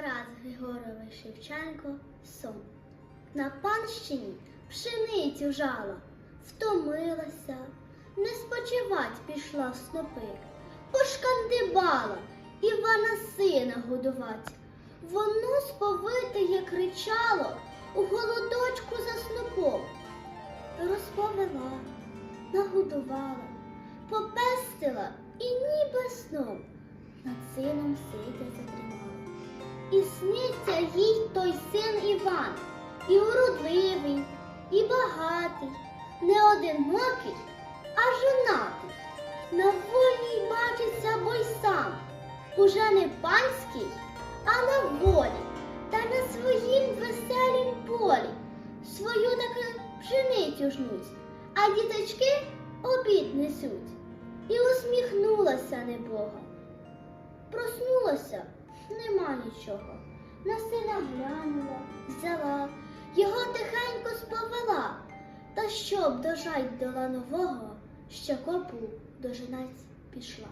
Тарас Григорович Шевченко сон. На панщині пшеницю жала, втомилася, не спочивать пішла снопи, пошкандибала Івана сина годувать. Воно сповитеє кричало у голодочку за снопом. Розповела, нагодувала, попестила і ніби сном над сином сидя затримала. І сниться їй той син Іван, і уродливий, і багатий, не одинокий, а жонатий. На вольній бачиться бо й сам, уже не панський, а на волі, та на своїм веселім полі свою таки пшеницю жнуть, а діточки обід несуть. І усміхнулася небога. Проснулася, нічого. На сина глянула, взяла, його тихенько сповела. Та щоб дожать до ланового, що копу дожинаць пішла.